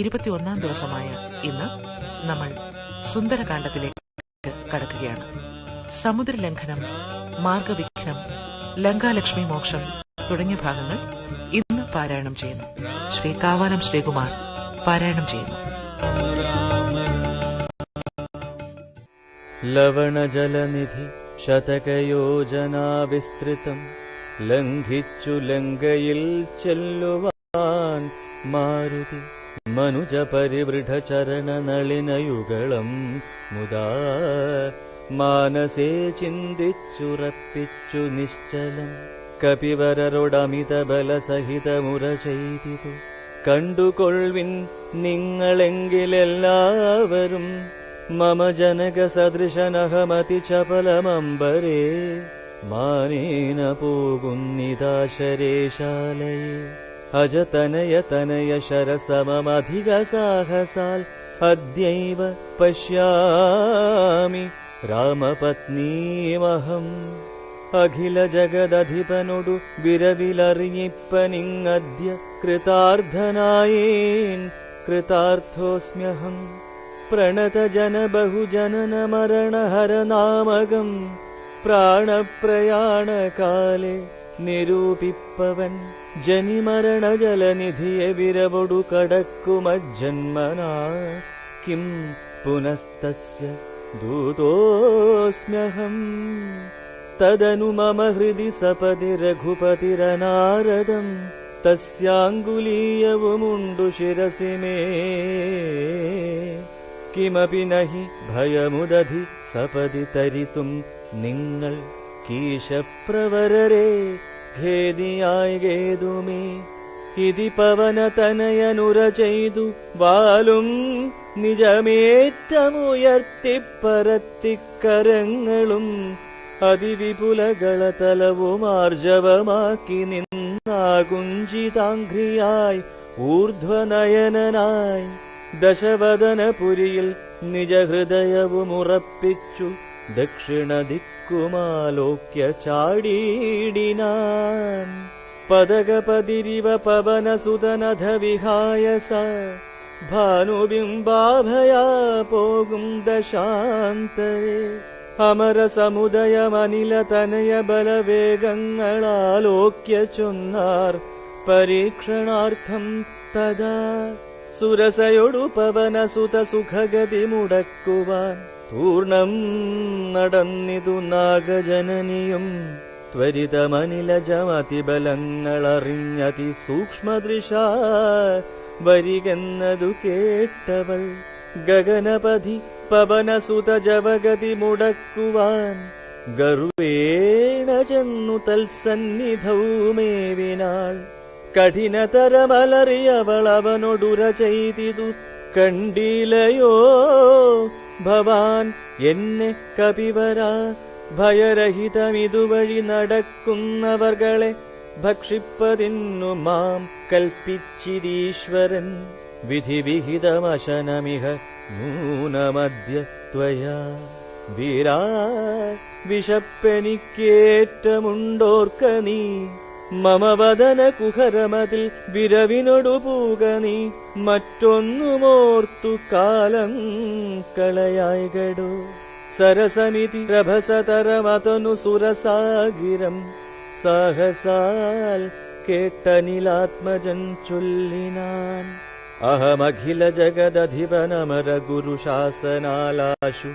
ഇരുപത്തിയൊന്നാം ദിവസമായ ഇന്ന് നമ്മൾ സുന്ദരകാന്ഡത്തിലേക്ക് കടക്കുകയാണ്. സമുദ്രലംഘനം മാർഗവിഘ്നം ലങ്കാലക്ഷ്മി മോക്ഷം തുടങ്ങിയ ഭാഗങ്ങൾ ഇന്ന് പാരായണം ചെയ്യുന്നു. ശ്രീ കാവാലം ശ്രീകുമാർ പാരായണം ചെയ്യുന്നു. ലവണജലനിധി ശതകയോജനാവിസ്തൃതം ലംഘിച്ചു ലങ്കയിൽ ചെല്ലുവാൻ മാരുതി. മനുജ മുദാ മാനസേ ചിന്തിച്ചുറപ്പിച്ചു നിശ്ചലം. കപിവരരോടമിത ബലസഹിതമുര കണ്ടുകൊൾവിൻ നിങ്ങളെങ്കിലെല്ലാവരും മമ ജനക സദൃശനഹമതി ചപലമമ്പരേ മാനേന പോകുന്നിതാശരേശാലയെ अजतनयतनयशरसममधिगसाहसाल् अद्यैव पश्यामि रामपत्नीमहम्। अखिलजगदधिपनुडु विरविलर्यिप्पनिङ्गद्य कृतार्थनायेन् कृतार्थोऽस्म्यहम्। प्रणतजनबहुजननमरणहरनामगम् प्राणप्रयाणकाले निरूपिप्पवन्। जनिमरणजलनिधियविरवडु कडक्कुमज्जन्मना किम् पुनस्तस्य दूतोऽस्म्यहम् तदनु मम हृदि सपदि रघुपतिरनारदम् तस्याङ्गुलीयवुमुण्डु शिरसि मे किमपि न हि भयमुदधि सपदि तरितुम् निङ्गल् कीशप्रवररे ഭയമുദധി സപതി തരിത്തും നിങ്ങൾ കീശപ്രവരരെ ഖേദിയായി ഗേതുമേ ഇതി പവനതനയനുരചെയ്തു വാലും നിജമേറ്റമുയർത്തിപ്പരത്തിക്കരങ്ങളും അതിവിപുലകളതലവുമാർജവമാക്കി നിന്നാകുഞ്ചിതാംഘ്രിയായി ഊർധ്വനയനായി ദശവദനപുരിയിൽ നിജഹൃദയവുമുറപ്പിച്ചു ദക്ഷിണ ദിക്കുമാലോക്യ कुमालोक्य चाडीडिनान् पदगपदिरिव पवनसुदनधविहाय स भानुबिम्बाभयापोगुम् दशान्तरे अमरसमुदयमनिलतनयबलवेगङ्गलालोक्य चुन्नार् परीक्षणार्थम् तदा ചൊന്നാർ പരീക്ഷണാർത്ഥം തഥാ സുരസയൊടു പവനസുത സുഖഗതി മുടക്കുവാൻ പൂർണം നടന്നിതു നാഗജനനിയും ത്വരിതമനിലജമതിബലങ്ങളറിഞ്ഞതി സൂക്ഷ്മദൃശ വരികെന്നതു കേട്ടവൾ ഗഗനപതി പവനസുത ജവഗതി മുടക്കുവാൻ ഗർവേണ ചെന്നു തൽസന്നിധൗമേവിനാൾ കഠിനതരമലറിയവൾ അവനൊടുര ചെയ്തിതു കണ്ടിലയോ ഭവാൻ എന്നെ കപിവര. ഭയരഹിതമിതുവഴി നടക്കുന്നവർകളെ ഭക്ഷിപ്പതിന്നു മാം കൽപ്പിച്ചിരീശ്വരൻ വിധിവിഹിതമശനമിഹ നൂനമദ്യ ത്വയാ വീരാ വിശപ്പെനിക്കേറ്റമുണ്ടോർക്ക നീ. മമ വദന കുഹരമതിൽ വിരവിനൊടു പൂക നീ. മറ്റൊന്നുമോർത്തു കാലം കളയായികടോ. സരസമിതി രഭസതരമതനു സുരസാഗിരം. സാഹസാൽ കേട്ടനിലാത്മജൻ ചൊല്ലിനാൻ. അഹമഖില ജഗദധിപനമര ഗുരുശാസനാലാശു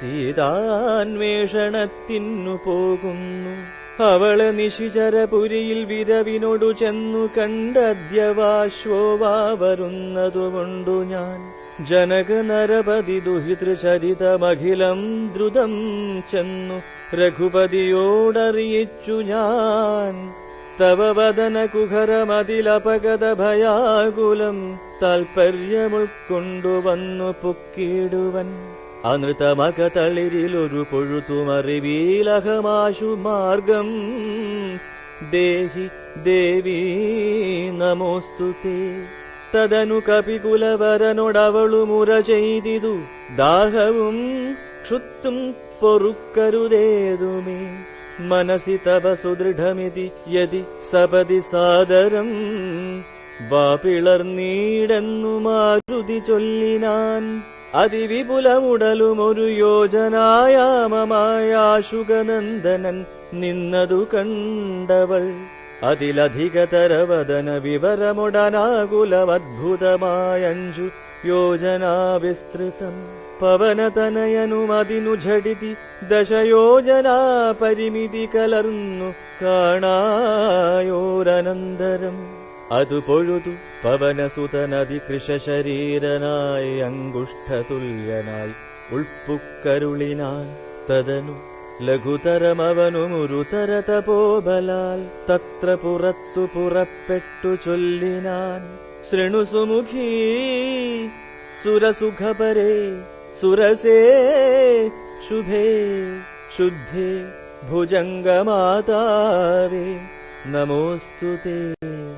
സീതാന്വേഷണത്തിനു പോകുന്നു. അവളെ നിശിചരപുരിയിൽ വിരവിനോടു ചെന്നു കണ്ടദ്യവാശ്വോവാ വരുന്നതുകൊണ്ടു ഞാൻ. ജനക നരപതി ദുഹിതൃചരിതമഖിലം ദ്രുതം ചെന്നു. രഘുപതിയോടറിയിച്ചു ഞാൻ. തവ വദന കുഹരമതിലപഗത ഭയാകുലം താൽപര്യമുൾക്കൊണ്ടുവന്നു പൊക്കിടുവൻ അനൃതമകതളിരിലൊരു പൊഴുത്തുമറിവീലഹമാശു മാർഗം ദേഹി ദേവി നമോസ്തുതേ തദനു കപികുലവരനോടവളുമുര ചെയ്തിതു. ദാഹവും ക്ഷുത്തും പൊറുക്കരുതേതുമേ. മനസി തവ സുദൃഢമിതി യതി സപതി സാദരം. വാപിളർന്നീടെന്നു മാരുതി ചൊല്ലിനാൻ. അതിവിപുലമുടലുമൊരു യോജനായാമമായാശുഗനന്ദനൻ നിന്നതു കണ്ടവൾ അതിലധികതരവദന വിവരമുടനാകുലമദ്ഭുതമായഞ്ചു യോജനാ വിസ്തൃതം പവനതനയനുമതിനു ഝടിതി ദശയോജനാ പരിമിതി കലർന്നു കാണായോരനന്തരം അതു പൊഴുതു പവനസുതനതി കൃശശരീരനായി അങ്കുഷ്ഠതുല്യനായി. ഉൾപ്പുക്കരുളിനാൻ തദനു ലഘുതരമവനുമുരുതര തപോബലാൽ തത്ര പുറത്തു പുറപ്പെട്ടു ചൊല്ലിനാൻ. ശൃണുസുമുഖീ സുരസുഖപരേ സുരസേ ശുഭേ ശുദ്ധേ ഭുജംഗമാതാവേ നമോസ്തു അറിവതിനു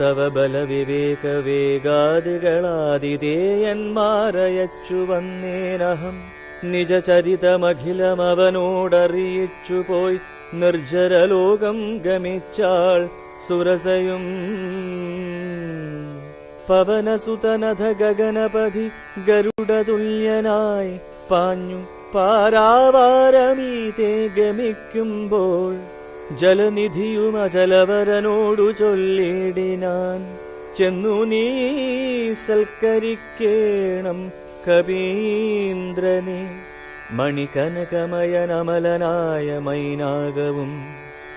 തവ ബലവിവേക വേഗാദികളാതിഥേയന്മാരയച്ചു വന്നേനഹം. നിജചരിതമഖിലമവനോടറിയിച്ചു പോയി നിർജരലോകം ഗമിച്ചാൾ സുരസയും. പവനസുതനധ ഗഗനപതി ഗരുഡതുല്യനായി പാഞ്ഞു പാരാവാരമീതേ ഗമിക്കുമ്പോൾ ജലനിധിയും അജലവരനോടു ചൊല്ലിടിനാൻ. ചെന്നു നീ സൽക്കരിക്കേണം കവീന്ദ്രനെ. മണികനകമയനമലനായ മൈനാകവും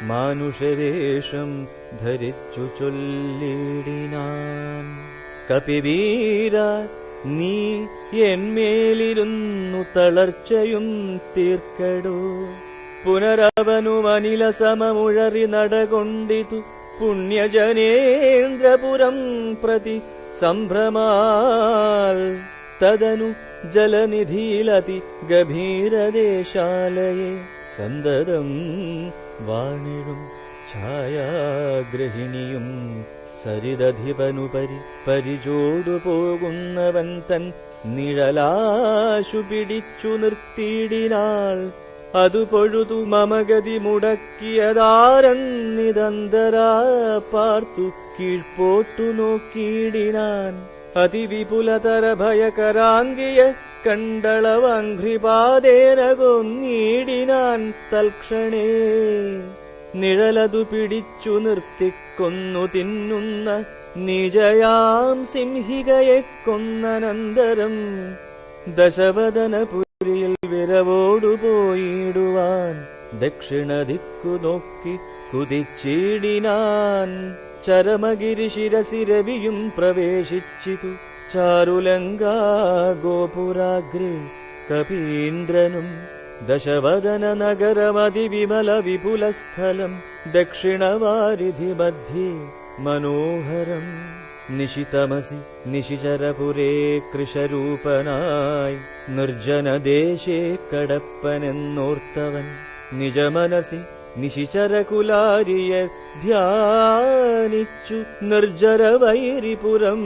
മാനുഷവേഷം ധരിച്ചു ചൊല്ലിടിനാൻ. കപിവീര നീ എന്മേലിരുന്നു തളർച്ചയും തീർക്കടോ. പുനരവനു അനില സമമുഴറി നടകൊണ്ടിതു പുണ്യജനേന്ദ്രപുരം പ്രതി സംഭ്രമാൽ. തദനു ജലനിധിയിലതി ഗഭീരദേശാലയെ സന്തതം വാണിടും ഛായാഗ്രഹിണിയും സരിതധിപനുപരി പരിചോടു പോകുന്നവൻ തൻ നിഴലാശു പിടിച്ചു നിർത്തിയിടിനാൾ. അതു പൊഴുതു മമഗതി മുടക്കിയതാരന്നിതന്തരാ പാർത്തു കീഴ്പോട്ടു നോക്കിയിടിനാൻ. അതിവിപുലതര ഭയകരാങ്കിയ കണ്ടളവഘ്രിപാതേന തൽക്ഷണേ. നിഴലതു പിടിച്ചു നിർത്തിക്കൊന്നു തിന്നുന്ന നിജയാം സിംഹികയെ കൊന്നനന്തരം ദശവദനപുരിയിൽ വിരവോടു പോയിടുവാൻ ദക്ഷിണദിക്കു നോക്കി കുതിച്ചിടിനാൻ ചരമഗിരി ശിരസി രവിയും പ്രവേശിച്ചിതു ചാരുലങ്കാ ഗോപുരാഗ്രേ കപീന്ദ്രനും ദശവദന നഗരമതിവിമല വിപുലസ്ഥലം ദക്ഷിണവാരിധി മധ്യേ മനോഹരം നിശിതമസി നിശിചരപുരേ കൃശരൂപനായി നിർജ്ജനദേശേ കടപ്പനെന്നോർത്തവൻ നിജമനസി നിശിചരകുലാരിയ ധ്യാനിച്ചു നിർജ്ജര വൈരിപുരം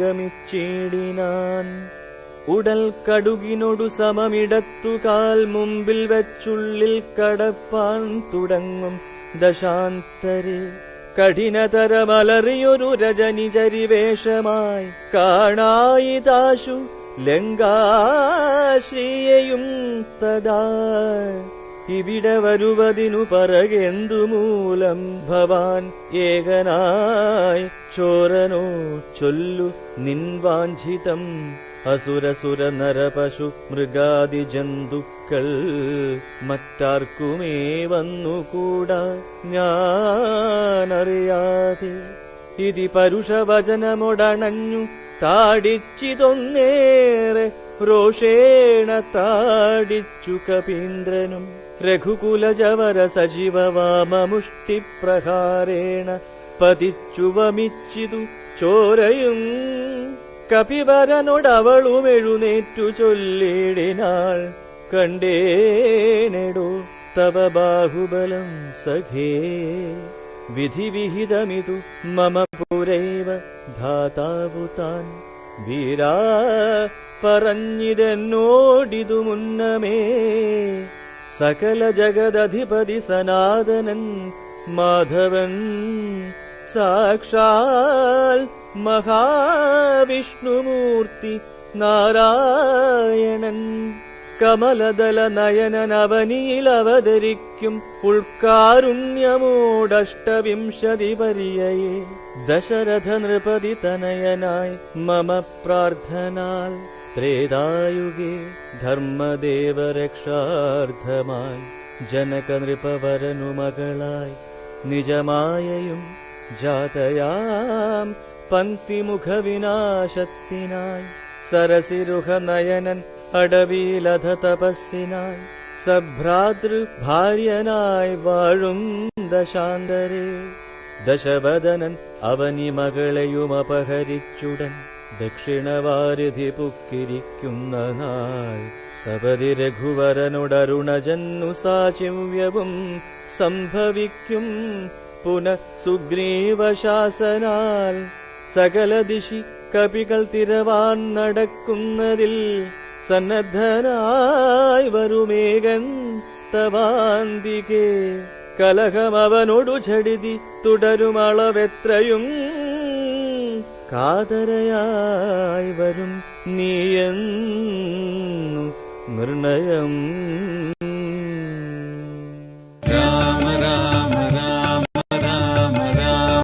ഗമിച്ചിടിനാൻ ഉടൽ കടുകിനൊടു സമമിടത്തു കാൽ മുമ്പിൽ വെച്ചുള്ളിൽ കടപ്പാൻ തുടങ്ങും ദശാന്തരെ കഠിനതരമലറിയൊരു രജനിചരിവേഷമായി കാണായിതാശു ലങ്കാശ്രീയയും തദാ ഇവിടെ വരുവതിനു പറകെന്തു മൂലം ഭവാൻ ഏകനായി ചോരനോ ചൊല്ലു നിൻവാഞ്ചിതം അസുരസുര നരപശു മൃഗാദി ജന്തുക്കൾ മറ്റാർക്കുമേ വന്നുകൂടാ ഞാനറിയാതെ. ഇതി പരുഷവചനമൊടണഞ്ഞു താടിച്ചിതൊന്നേറെ രോഷേണ താടിച്ചു കപീന്ദ്രനും. രഘുകുലജവര സജീവവാമമുഷ്ടിപ്രഹാരേണ പതിച്ചുവമിച്ചിതു ചോരയും കപിവരനോടവളും എഴുന്നേറ്റു ചൊല്ലിടിനാൾ. കണ്ടേനെടോ തവ ബാഹുബലം സഖേ. വിധിവിഹിതമിതു മമ പുരൈവ ധാതാവു താൻ. വീരാ പറഞ്ഞിതെന്നോടിതു മുന്നമേ. സകല ജഗദധിപതി സനാതനൻ മാധവൻ സാക്ഷാൽ മഹാവിഷ്ണുമൂർത്തി നാരായണൻ. കമലദല നയനൻ അവനിയിൽ അവതരിക്കും ഉൾക്കാരുണ്യമോടഷ്ടവിംശതി പര്യയെ ദശരഥ നൃപതി തനയനായി മമ പ്രാർത്ഥനാൽ. ത്രേതായുഗേ ധർമ്മദേവരക്ഷാർത്ഥമായി ജനക നൃപവരനു മകളായി നിജമായയും ജാതയാം പന്തിമുഖവിനാശത്തിനായി സരസിരുഹനയനൻ നയനൻ അടവിലധ തപസ്സിനായി സഭ്രാതൃ ഭാര്യനായി വാഴും ദശാന്തരേ. ദശവദനൻ അവനി മകളെയും അപഹരിച്ചുടൻ ദക്ഷിണവാരിധി പുക്കിരിക്കുന്ന നാൾ സപതി രഘുവരനുടരുണജന്നു സാചിവ്യവും സംഭവിക്കും പുന സുഗ്രീവശാസനാൽ സകല ദിശി കപികൾ തിരവാൻ നടക്കുന്നതിൽ സന്നദ്ധനായി വരുമേകൻ തവാന്തികേ. കലഹമവനൊടു ചടിതി തുടരുമളവെത്രയും കാതരയായി വരും നീയെന്നു നിർണയം